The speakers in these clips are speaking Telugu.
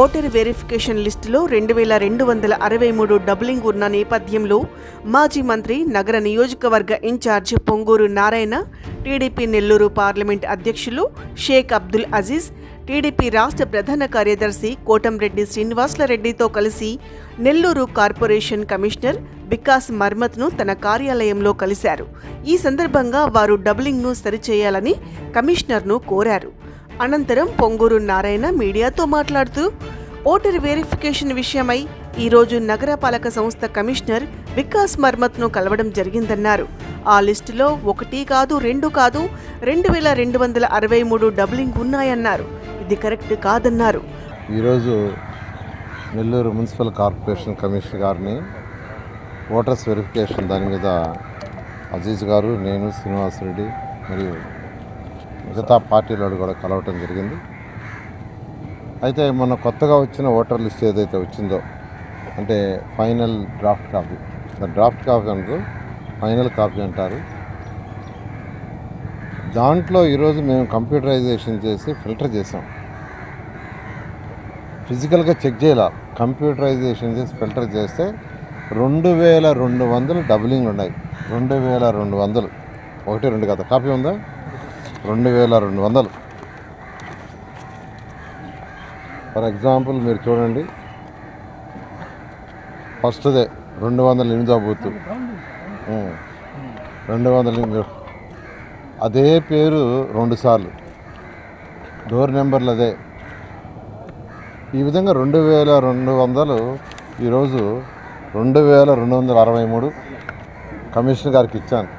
ఓటర్ వెరిఫికేషన్ లిస్టులో రెండు వేల రెండు వందల అరవై మూడు డబ్లింగ్ ఉన్న నేపథ్యంలో మాజీ మంత్రి నగర నియోజకవర్గ incharge Ponguru Narayana TDP Nellore parliament అధ్యక్షులు షేక్ అబ్దుల్ అజీజ్ టీడీపీ రాష్ట్ర ప్రధాన కార్యదర్శి కోటంరెడ్డి శ్రీనివాసులరెడ్డితో కలిసి నెల్లూరు కార్పొరేషన్ కమిషనర్ వికాస్ మర్మత్ను తన కార్యాలయంలో కలిశారు. ఈ సందర్భంగా వారు డబ్లింగ్ను సరిచేయాలని కమిషనర్ను కోరారు. అనంతరం పొంగూరు నారాయణ మీడియాతో మాట్లాడుతూ ఓటర్ వెరిఫికేషన్ విషయమై ఈరోజు నగరపాలక సంస్థ కమిషనర్ వికాస్ మర్మత్ను కలవడం జరిగిందన్నారు. ఆ లిస్టులో ఒకటి కాదు రెండు కాదు రెండు వేల రెండు వందల అరవై మూడు డబ్లింగ్ ఉన్నాయన్నారు. ఇది కరెక్ట్ కాదన్నారు. ఈరోజు నెల్లూరు మున్సిపల్ కార్పొరేషన్ కమిషనర్ గారిని ఓటర్స్ వెరిఫికేషన్ దాని మీద అజీజ్ గారు నేను శ్రీనివాసరెడ్డి మరియు మిగతా పార్టీలో కూడా కలవటం జరిగింది. అయితే మొన్న కొత్తగా వచ్చిన ఓటర్ లిస్ట్ ఏదైతే వచ్చిందో అంటే final draft copy draft copy అంటూ ఫైనల్ కాపీ అంటారు. దాంట్లో ఈరోజు మేము కంప్యూటరైజేషన్ చేసి ఫిల్టర్ చేసాం. ఫిజికల్గా చెక్ చేయాల? కంప్యూటరైజేషన్ చేసి ఫిల్టర్ చేస్తే రెండు వేల రెండు వందలు డబులింగ్ ఉన్నాయి. రెండు వేల రెండు వందలు. ఒకటి రెండు కదా కాపీ ఉందా? రెండు వేల రెండు వందలు. ఫర్ ఎగ్జాంపుల్ మీరు చూడండి. ఫస్ట్దే రెండు వందల ఎనిమిదో బూత్. రెండు వందల ఎనిమిది. అదే పేరు రెండుసార్లు డోర్ నెంబర్లు అదే ఈ విధంగా రెండు వేల రెండు వందలు ఈరోజు రెండు వేల రెండు వందల అరవై మూడు కమిషనర్ గారికి ఇచ్చాను.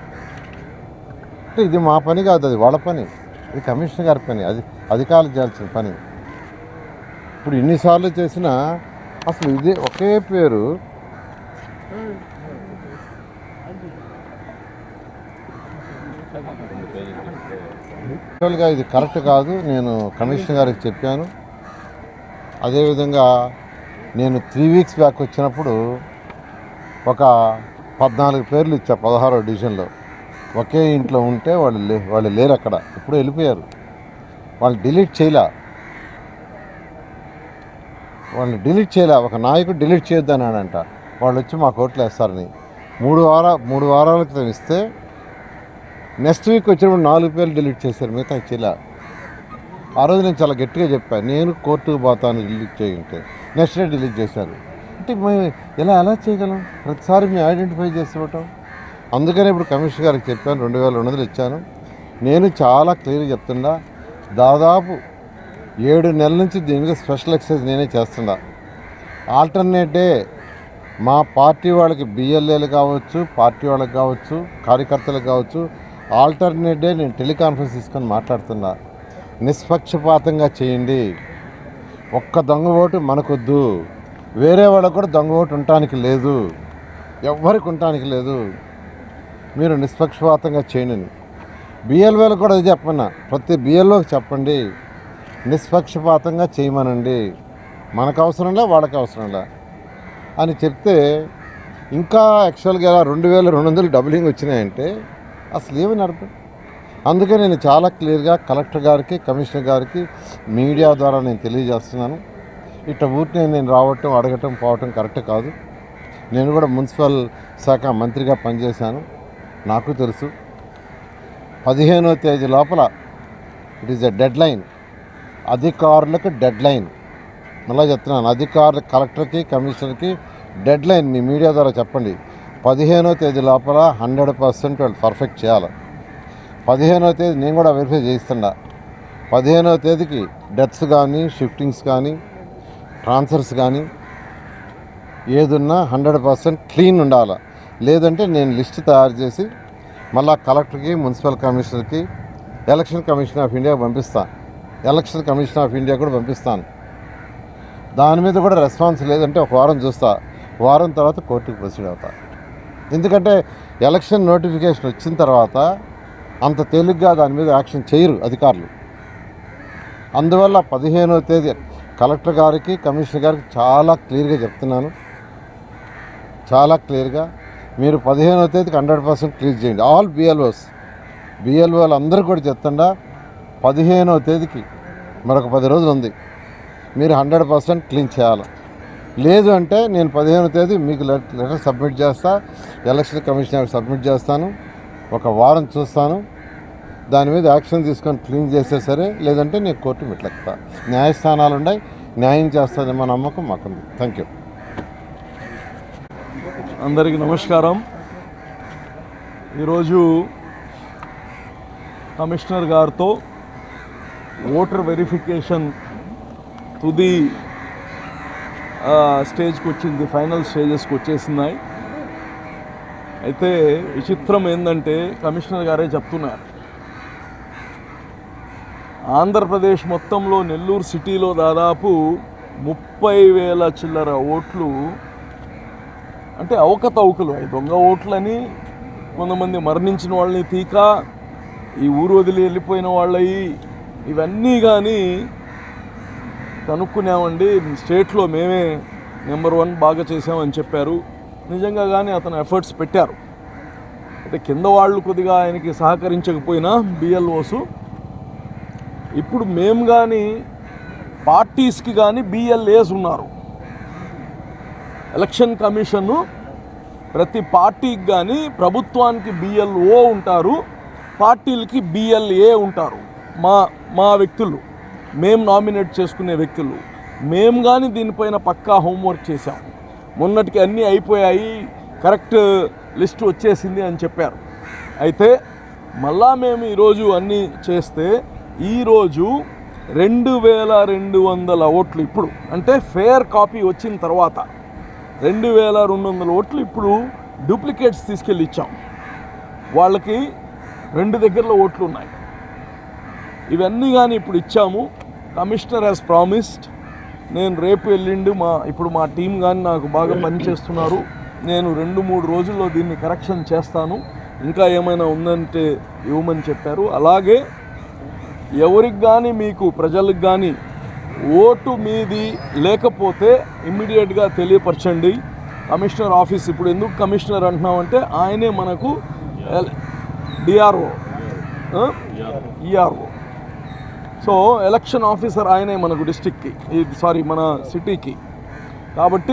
అంటే ఇది మా పని కాదు అది వాళ్ళ పని. ఇది కమిషనర్ గారి పని అది అధికారులు చేయాల్సిన పని. ఇప్పుడు ఇన్నిసార్లు చేసినా అసలు ఇదే ఒకే పేరు. యాక్చువల్గా ఇది కరెక్ట్ కాదు నేను కమిషనర్ గారికి చెప్పాను. అదేవిధంగా నేను త్రీ వీక్స్ బ్యాక్ వచ్చినప్పుడు ఒక పద్నాలుగు పేర్లు ఇచ్చా పదహారో డివిజన్లో. ఒకే ఇంట్లో ఉంటే వాళ్ళు లే వాళ్ళు లేరు అక్కడ. ఇప్పుడు వెళ్ళిపోయారు. వాళ్ళు డిలీట్ చేయలే. వాళ్ళు డిలీట్ చేయలే. ఒక నాయకుడు డిలీట్ చేయొద్దన్నాడంట వాళ్ళు వచ్చి మా కోర్టులో వేస్తారని. మూడు వార మూడు వారాల క్రితం ఇస్తే నెక్స్ట్ వీక్ వచ్చినప్పుడు నాలుగు పేర్లు డిలీట్ చేశారు. మిగతా చేయలే. ఆ రోజు నేను చాలా గట్టిగా చెప్పాను నేను కోర్టుకు పోతాను డిలీట్ చేయంటే. నెక్స్ట్ డే డిలీట్ చేశారు. అంటే మేము ఎలా ఎలా చేయగలం? ప్రతిసారి మేము ఐడెంటిఫై చేసేవటం అందుకని ఇప్పుడు కమిషనర్ గారికి చెప్పాను రెండు వేల రెండు వందలు ఇచ్చాను. నేను చాలా క్లియర్గా చెప్తున్నా దాదాపు ఏడు నెలల నుంచి దీని మీద స్పెషల్ ఎక్సైజ్ నేనే చేస్తున్నా. ఆల్టర్నేట్ డే మా పార్టీ వాళ్ళకి బిఎల్ఏలు కావచ్చు పార్టీ వాళ్ళకి కావచ్చు కార్యకర్తలకు కావచ్చు ఆల్టర్నేట్ డే నేను టెలికాన్ఫరెన్స్ తీసుకొని మాట్లాడుతున్నా. నిష్పక్షపాతంగా చేయండి. ఒక్క దొంగ ఓటు మనకొద్దు. వేరే వాళ్ళకు కూడా దొంగ ఓటు ఉండటానికి లేదు. ఎవ్వరికి ఉండటానికి లేదు. మీరు నిష్పక్షపాతంగా చేయండి బిఎల్ఓలు కూడా అది చెప్పమన్నా. ప్రతి బిఎల్ఓకి చెప్పండి. నిష్పక్షపాతంగా చేయమనండి. మనకు అవసరంలే వాళ్ళకి అవసరంలే అని చెప్తే ఇంకా యాక్చువల్గా రెండు వేల రెండు వందలు డబులింగ్ వచ్చినాయంటే అసలు ఏమి అర్థం అందుకే నేను చాలా క్లియర్గా కలెక్టర్ గారికి కమిషనర్ గారికి మీడియా ద్వారా నేను తెలియజేస్తున్నాను. ఇట్ట ఊరిని నేను రావటం అడగటం పోవటం కరెక్ట్ కాదు. నేను కూడా మున్సిపల్ శాఖ మంత్రిగా పనిచేశాను. నాకు తెలుసు. పదిహేనో తేదీ లోపల it is a deadline అధికారులకు డెడ్ లైన్ మళ్ళీ చెప్తున్నాను అధికారులు కలెక్టర్కి కమిషనర్కి డెడ్ లైన్ మీ మీడియా ద్వారా చెప్పండి. పదిహేనో తేదీ లోపల హండ్రెడ్ పర్సెంట్ వాళ్ళు పర్ఫెక్ట్ చేయాలి. పదిహేనో తేదీ నేను కూడా వెరిఫై చేయిస్తున్నా. పదిహేనో తేదీకి డెత్స్ కానీ షిఫ్టింగ్స్ కానీ ట్రాన్స్ఫర్స్ కానీ ఏదున్నా హండ్రెడ్ పర్సెంట్ క్లీన్ ఉండాలి. లేదంటే నేను లిస్ట్ తయారు చేసి మళ్ళా కలెక్టర్కి మున్సిపల్ కమిషనర్కి ఎలక్షన్ కమిషన్ ఆఫ్ ఇండియా పంపిస్తాను ఎలక్షన్ కమిషన్ ఆఫ్ ఇండియా కూడా పంపిస్తాను. దాని మీద కూడా రెస్పాన్స్ లేదంటే ఒక వారం చూస్తా. వారం తర్వాత కోర్టుకు ప్రొసీడ్ అవుతా. ఎందుకంటే ఎలక్షన్ నోటిఫికేషన్ వచ్చిన తర్వాత అంత తేలిగ్గా దాని మీద యాక్షన్ చేయరు అధికారులు. అందువల్ల పదిహేనవ తేదీ కలెక్టర్ గారికి కమిషనర్ గారికి చాలా క్లియర్గా చెప్తున్నాను. చాలా క్లియర్గా మీరు పదిహేనవ తేదీకి హండ్రెడ్ పర్సెంట్ క్లీజ్ చేయండి. ఆల్ బిఎల్ఓస్ బిఎల్ఓలు అందరూ కూడా చెప్తుండా పదిహేనవ తేదీకి మరొక పది రోజులు ఉంది. మీరు హండ్రెడ్ పర్సెంట్ క్లీన్ చేయాలి. లేదు అంటే నేను పదిహేనవ తేదీ మీకు లెటర్ సబ్మిట్ చేస్తా ఎలక్షన్ కమిషనర్ సబ్మిట్ చేస్తాను ఒక వారం చూస్తాను దాని మీద యాక్షన్ తీసుకొని క్లీన్ చేస్తే సరే లేదంటే నేను కోర్టు మెట్లెక్కుతా. న్యాయస్థానాలు ఉన్నాయి న్యాయం చేస్తుందేమో నమ్మకం మాకుంది. థ్యాంక్ యూ అందరికీ నమస్కారం. ఈరోజు కమిషనర్ గారితో ఓటర్ వెరిఫికేషన్ తుది స్టేజ్కి వచ్చింది ఫైనల్ స్టేజెస్కి వచ్చేసినాయి. అయితే విచిత్రం ఏంటంటే కమిషనర్ గారే చెప్తున్నారు. ఆంధ్రప్రదేశ్ మొత్తంలో నెల్లూరు సిటీలో దాదాపు ముప్పై వేల చిల్లర ఓట్లు అంటే అవకతవకలు. అవి దొంగ ఓట్లని కొంతమంది మరణించిన వాళ్ళని తీక ఈ ఊరు వదిలి వెళ్ళిపోయిన వాళ్ళవి ఇవన్నీ కానీ కనుక్కున్నామండి. స్టేట్లో మేమే నెంబర్ వన్ బాగా చేసామని చెప్పారు. నిజంగా కానీ అతను ఎఫర్ట్స్ పెట్టారు. అయితే కింద వాళ్ళు కొద్దిగా ఆయనకి సహకరించకపోయినా బిఎల్ఓసు ఇప్పుడు మేము కానీ పార్టీస్కి కానీ బిఎల్ఏస్ ఉన్నారు. ఎలక్షన్ కమిషను ప్రతి పార్టీకి కానీ ప్రభుత్వానికి బిఎల్ఓ ఉంటారు పార్టీలకి బిఎల్ఏ ఉంటారు. మా మా వ్యక్తులు మేము నామినేట్ చేసుకునే వ్యక్తులు. మేము కానీ దీనిపైన పక్కా హోంవర్క్ చేశాం. మొన్నటికి అన్నీ అయిపోయాయి కరెక్ట్ లిస్ట్ వచ్చేసింది అని చెప్పారు. అయితే మళ్ళా మేము ఈరోజు అన్నీ చేస్తే ఈరోజు రెండు వేల రెండు వందల ఓట్లు ఇప్పుడు అంటే ఫేర్ కాపీ వచ్చిన తర్వాత రెండు వేల రెండు వందల ఓట్లు ఇప్పుడు డూప్లికేట్స్ తీసుకెళ్ళి ఇచ్చాం. వాళ్ళకి రెండు దగ్గరలో ఓట్లు ఉన్నాయి. ఇవన్నీ కానీ ఇప్పుడు ఇచ్చాము. కమిషనర్ హ్యాస్ ప్రామిస్డ్ నేను రేపు వెళ్ళిండు మా ఇప్పుడు మా టీం కానీ నాకు బాగా పనిచేస్తున్నారు నేను రెండు మూడు రోజుల్లో దీన్ని కరెక్షన్ చేస్తాను. ఇంకా ఏమైనా ఉందంటే ఇవ్వమని చెప్పారు. అలాగే ఎవరికి కానీ మీకు ప్రజలకు కానీ ఓటు మీది లేకపోతే ఇమ్మీడియట్గా తెలియపరచండి. కమిషనర్ ఆఫీస్ ఇప్పుడు ఎందుకు కమిషనర్ అంటున్నామంటే ఆయనే మనకు DRO. ERO. So election officer ఆయనే మనకు డిస్టిక్కి సారీ మన సిటీకి. కాబట్టి